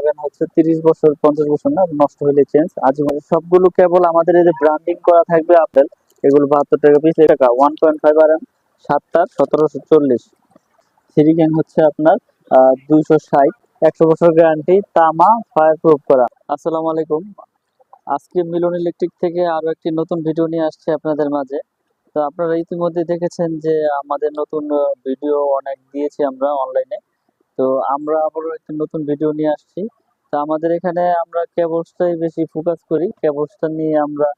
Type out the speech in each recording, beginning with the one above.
পাবেন হচ্ছে তিরিশ বছর, পঞ্চাশ বছর না, নষ্ট হলে চেঞ্জ আজীবন সবগুলো কেবল আমাদের এই যে ব্র্যান্ডিং করা থাকবে আপেল এগুলো বাহাত্তর টাকা পিস টাকা one point five R M সাতটার সতেরোশো চল্লিশ। সিরিগ্যাং হচ্ছে আপনার দুইশো ষাট, একশো বছর গ্যারান্টি তামা ফায়ার প্রুফ করা। আসসালামু আলাইকুম। আজকে মিলন ইলেকট্রিক থেকে আরও একটি নতুন ভিডিও নিয়ে আসছে আপনাদের মাঝে। তো আপনারা ইতিমধ্যে দেখেছেন যে আমাদের নতুন ভিডিও অনেক দিয়েছি আমরা অনলাইনে তো আমরা আবারও একটা নতুন ভিডিও নিয়ে আসছি। তো আমাদের এখানে আমরা কেবলসটাই বেশি ফোকাস করি। কেবলসটা নিয়ে আমরা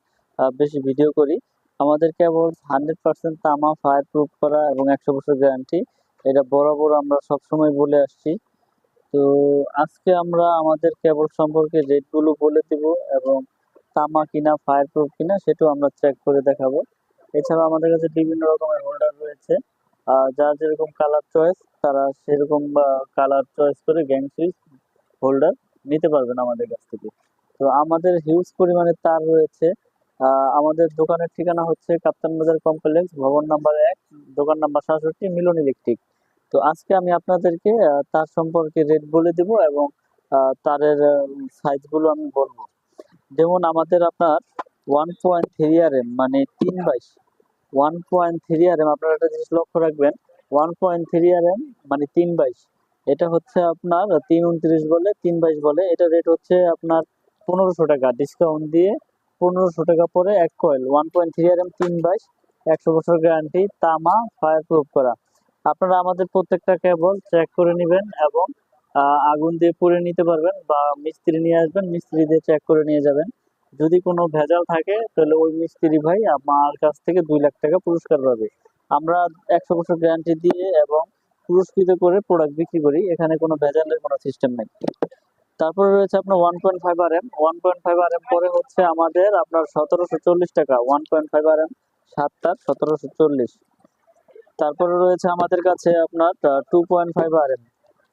বেশি ভিডিও করি। আমাদের কেবলস হান্ড্রেড পার্সেন্ট তামা ফায়ার প্রুফ করা এবং একশো বছর গ্যারান্টি এটা বরাবর আমরা সবসময় বলে আসছি। তো আজকে আমরা আমাদের কেবল সম্পর্কে রেটগুলো বলে দিব এবং তামা কিনা ফায়ার প্রুফ কিনা, সেটাও আমরা চেক করে দেখাবো। এছাড়া আমাদের কাছে বিভিন্ন রকমের হোল্ডার রয়েছে। যার যেরকম কালার চয়েস তারা সেরকম কালার চয়েস করে গ্যাং সুইচ হোল্ডার নিতে পারবেন আমাদের কাছ থেকে। তো আমাদের হিউজ পরিমাণে তার রয়েছে। আমাদের দোকানের ঠিকানা হচ্ছে কাপ্তান বাজার কমপ্লেক্স ভবন নাম্বার এক, দোকান নাম্বার সাতষট্টি, মিলন ইলেকট্রিক তো আজকে আমি আপনাদেরকে তার সম্পর্কে রেট বলে দিব এবং তারের সাইজগুলো আমি বলব। যেমন আমাদের আপনার one point three R M মানে তিন বাইশ। One point three R M আপনারা একটা জিনিস লক্ষ্য রাখবেন one point three R M মানে তিন বাইশ, এটা হচ্ছে আপনার তিন উনত্রিশ বলে, তিন বাইশ বলে, এটা রেট হচ্ছে আপনার পনেরোশো টাকা ডিসকাউন্ট দিয়ে পনেরোশো টাকা পরে এক coil one point three R M তিন বাইশ, একশো বছর গ্যারান্টি তামা ফায়ার প্রুফ করা। আপনারা আমাদের প্রত্যেকটা কেবল চেক করে নেবেন এবং আগুন দিয়ে পুড়ে নিতে পারবেন বা মিস্ত্রি নিয়ে আসবেন, মিস্ত্রি দিয়ে চেক করে নিয়ে যাবেন। যদি কোনো ভেজাল থাকে, তাহলে ওই মিস্ত্রি ভাই আমার কাছ থেকে দুই লাখ টাকা পুরস্কার পাবে। আমরা একশো বছর গ্যারান্টি দিয়ে এবং পুরস্কৃত করে প্রোডাক্ট বিক্রি করি, এখানে কোনো ভেজালের কোনো সিস্টেম নেই। তারপরে রয়েছে আপনার one point five R M one point five R M পরে হচ্ছে আমাদের আপনার সতেরোশো চল্লিশ টাকা। One point five R M সাতটার সতেরোশো চল্লিশ। তারপরে রয়েছে আমাদের কাছে আপনার two point five R M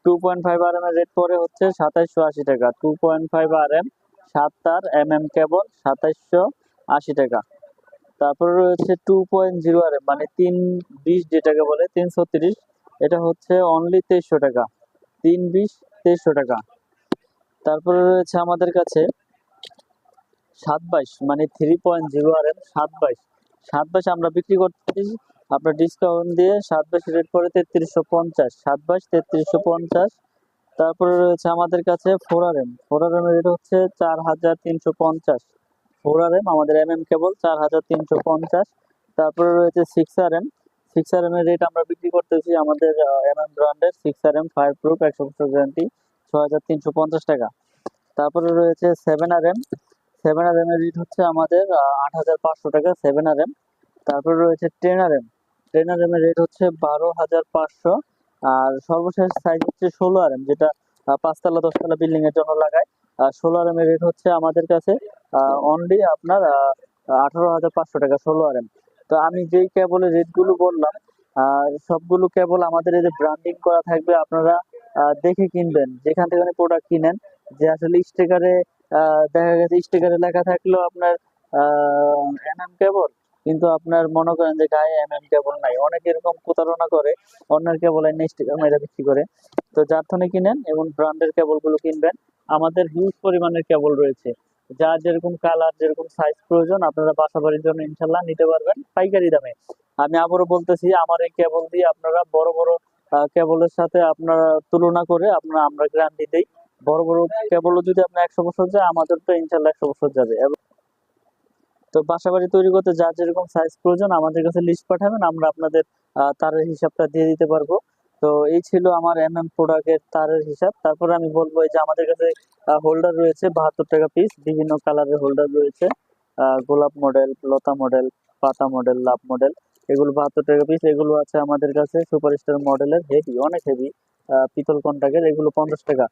two point five R M এর রেট পরে হচ্ছে সাতাইশশো আশি টাকা। Two point five R M সাত তার এম এম কেবল সাতাইশশো আশি টাকা। তারপরে রয়েছে টু পয়েন্ট জিরো আর মানে তিন বিশ যেটাকে বলে তিন ছত্রিশ এটা হচ্ছে অনলি তেইশশো টাকা। তিন বিশ তেইশশো টাকা। তারপরে রয়েছে আমাদের কাছে সাত বাইশ মানে three point zero R M সাত বাইশ। সাত বাইশ আমরা বিক্রি করতেছি, আপনার ডিসকাউন্ট দিয়ে সাত বাইশ রেট পরে তেত্রিশশো পঞ্চাশ। সাত বাইশ তেত্রিশশো পঞ্চাশ। তারপরে রয়েছে আমাদের কাছে four R M four M rate হচ্ছে চার হাজার তিনশো পঞ্চাশ। ফোর আর এম আমাদের এম এম কেবল চার হাজার তিনশো পঞ্চাশ। তারপরে রয়েছে six R M six R rate আমরা বিক্রি করতেছি আমাদের এম এম ব্র্যান্ডের six R M fireproof একশো বছর গ্যারান্টি ছ হাজার তিনশো পঞ্চাশ টাকা। তারপরে রয়েছে seven R M seven R M এর রেট হচ্ছে আমাদের আট হাজার পাঁচশো টাকা সেভেন আর এম তারপরে রয়েছে ten R M ten R M এর রেট হচ্ছে বারো হাজার পাঁচশো। আর সর্বশেষ সাইজ হচ্ছে ষোলো আর এম যেটা পাঁচতলা, দশতলা বিল্ডিং এর জন্য লাগায়। ষোলো আর এম এর রেট হচ্ছে আমাদের কাছে অনলি আপনার আঠারো হাজার পাঁচশো টাকা, ষোলো আর এম তো আমি যেই কেবলের রেটগুলো বললাম সবগুলো কেবল আমাদের এই যে ব্র্যান্ডিং করা থাকবে, আপনারা দেখে কিনবেন। যেখান থেকে প্রোডাক্ট কিনেন, যে আসলে স্টিকারে দেখা গেছে স্টিকারে লেখা থাকলেও আপনার এমএম কেবল কিন্তু আপনার মনে করেন যে গায়ে এমএম কেবল নাই। অনেকে এরকম প্রতারণা করে, অন্যের কেবল এনে স্টিকার মেরে বিক্রি করে। তো যার থনে কিনেন এবং ব্র্যান্ডের কেবলগুলো কিনবেন। আমাদের হিউজ পরিমাণের কেবল রয়েছে। যার যেরকম কালার যেরকম সাইজ প্রয়োজন, আপনারা বাসা বাড়ির জন্য ইনশাল্লাহ নিতে পারবেন পাইকারি দামে। আমি আবারও বলতেছি, আমার এই কেবল দিয়ে আপনারা বড় বড় কেবলের সাথে আপনারা তুলনা করে আপনারা আমরা গ্যারান্টি দেই। বড় বড় কেবলও যদি আপনার একশো বছর যায়, আমাদের তো ইনশাল্লাহ একশো বছর যাবে। তো বাসা বাড়ি তৈরি করতে যার যেরকম সাইজ প্রয়োজন আমাদের কাছে লিস্ট পাঠাবেন, আমরা আপনাদের তারের হিসাবটা দিয়ে দিতে পারব। তো এই ছিল আমার এম এম প্রোডাক্টের তারের হিসাব। তারপরে আমি বলব যে আমাদের কাছে হোল্ডার রয়েছে বাহাত্তর টাকা পিস বিভিন্ন কালারের হোল্ডার রয়েছে। গোলাপ মডেল লতা মডেল পাতা মডেল লাভ মডেল এগুলো বাহাত্তর টাকা পিস এগুলো আছে আমাদের কাছে সুপারস্টার মডেলের হেভি অনেক হেভি পিতল কন্টাক্টের, এগুলো পঞ্চাশ টাকা।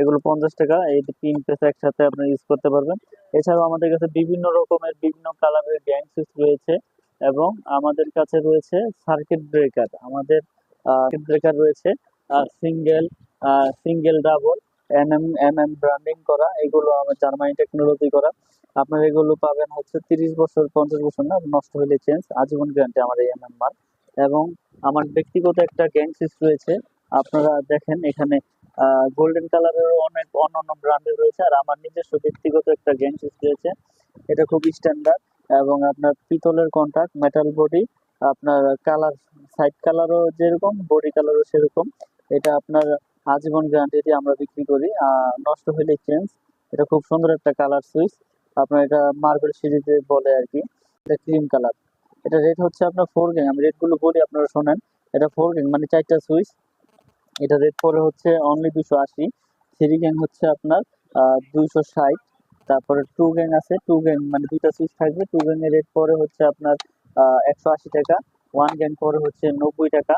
এগুলো পঞ্চাশ টাকা। এই তিন পিস একসাথে আপনি ইউজ করতে পারবেন। এছাড়াও আমাদের কাছে বিভিন্ন রকমের বিভিন্ন কালারের গ্যাং সুইচ রয়েছে এবং আমাদের কাছে রয়েছে সার্কিট ব্রেকার আমাদের ব্রেকার রয়েছে single single double M M M M branding করা। এগুলো আমার জার্মানি টেকনোলজি করা। আপনার এগুলো পাবেন হচ্ছে তিরিশ বছর, পঞ্চাশ বছর না, নষ্ট হলে চেঞ্জ আজীবন গ্যারান্টি আমার এই এম মাল এবং আমার ব্যক্তিগত একটা গ্যাং সুইচ রয়েছে। আপনারা দেখেন এখানে গোল্ডেন কালারের অনেক অন্যান্য ব্র্যান্ডের রয়েছে। আর আমার নিজস্ব ব্যক্তিগত একটা গেম রয়েছে। এটা খুব স্ট্যান্ডার্ড এবং আপনার পিতলের কন্ট্যাক্ট মেটাল বডি আপনার কালার সাইড কালারও যেরকম বডি কালারও সেরকম। এটা আপনার আজীবন গ্যারান্টি দিয়ে আমরা বিক্রি করি। নষ্ট হলে চেঞ্জ এটা খুব সুন্দর একটা কালার সুইচ আপনার এটা মার্বেল সিরিজে বলে আর কি। এটা ক্রিম কালার এটা রেট হচ্ছে আপনার ফোর গ্যাং আমি রেটগুলো বলি, আপনারা শোনেন। এটা ফোর গ্যাং মানে চারটা সুইচ এটা রেট পরে হচ্ছে অনলি দুশো আশি। থ্রি গ্যাং হচ্ছে আপনার দুইশো ষাট। তারপরে টু গ্যাং আছে টু গ্যাং মানে দুইটা সুইচ থাকবে। টু গ্যাং এর রেট পরে হচ্ছে আপনার একশো আশি টাকা। ওয়ান গ্যাং পরে হচ্ছে নব্বই টাকা।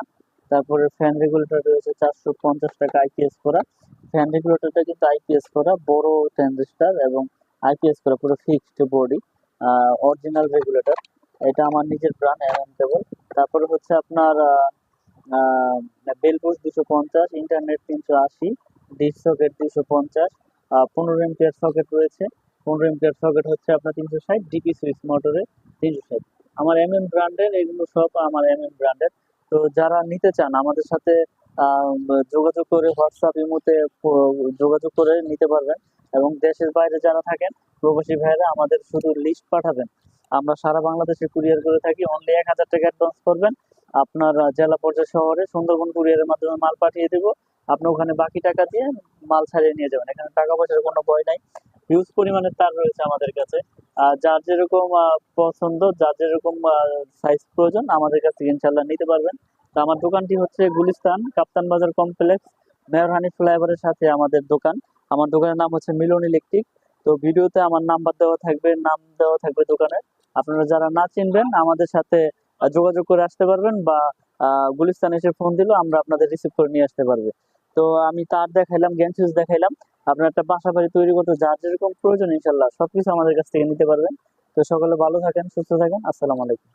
তারপরে ফ্যান রেগুলেটর রয়েছে চারশো পঞ্চাশ টাকা আইপিএস করা। ফ্যান রেগুলেটরটা কিন্তু আইপিএস করা, বড় ট্রানজিস্টার এবং আইপিএস করা, পুরো ফিক্সড বডি অরিজিনাল রেগুলেটর এটা আমার নিজের ব্র্যান্ড এমএম কেবল তারপরে হচ্ছে আপনার বেলবুস দুশো পঞ্চাশ ইন্টারনেট তিনশো আশি ডিস সকেট দুশো পঞ্চাশ পনেরো এমপিয়ার সকেট রয়েছে। পনেরো এমপিয়ার সকেট হচ্ছে আপনার তিনশো ষাট ডিপি সুইচ মোটরে তিনশো ষাট। আমার এম এম ব্র্যান্ডের এগুলো সব আমার এম এম ব্র্যান্ডের তো যারা নিতে চান, আমাদের সাথে যোগাযোগ করে হোয়াটসঅ্যাপ ইমোতে যোগাযোগ করে নিতে পারবেন। এবং দেশের বাইরে যারা থাকেন, প্রবাসী ভাইয়েরা, আমাদের শুধু লিস্ট পাঠাবেন। আমরা সারা বাংলাদেশে কুরিয়ার করে থাকি অনলি এক হাজার টাকা অ্যাডভান্স করবেন। আপনার জেলা পর্যায়ে শহরে সুন্দরবন কুরিয়ারের মাধ্যমে মাল পাঠিয়ে দেবো। আপনি ওখানে বাকি টাকা দিয়ে মাল ছাড়িয়ে নিয়ে যাবেন। এখানে টাকা পয়সার কোনো ভয় নাই। হিউজ পরিমাণে তার রয়েছে আমাদের কাছে। যার যেরকম পছন্দ, যার যেরকম সাইজ প্রয়োজন, আমাদের কাছ থেকে ইনশাল্লাহ নিতে পারবেন। তো আমার দোকানটি হচ্ছে গুলিস্তান কাপ্তান বাজার কমপ্লেক্স মেয়র হানি ফ্লাইওভারের সাথে আমাদের দোকান। আমার দোকানের নাম হচ্ছে মিলন ইলেকট্রিক। তো ভিডিওতে আমার নাম্বার দেওয়া থাকবে, নাম দেওয়া থাকবে দোকানের। আপনারা যারা না চিনবেন, আমাদের সাথে যোগাযোগ করে আসতে পারবেন বা গুলিস্তান এসে ফোন দিলেও আমরা আপনাদের রিসিভ করে নিয়ে আসতে পারবে। তো আমি তার দেখাইলাম, জ্ঞান সুইচ দেখাইলাম। আপনার একটা বাসা বাড়ি তৈরি করতে যার যেরকম প্রয়োজন ইনশাল্লাহ সবকিছু আমাদের কাছ থেকে নিতে পারবেন। তো সকলে ভালো থাকেন, সুস্থ থাকেন, আসসালামু আলাইকুম।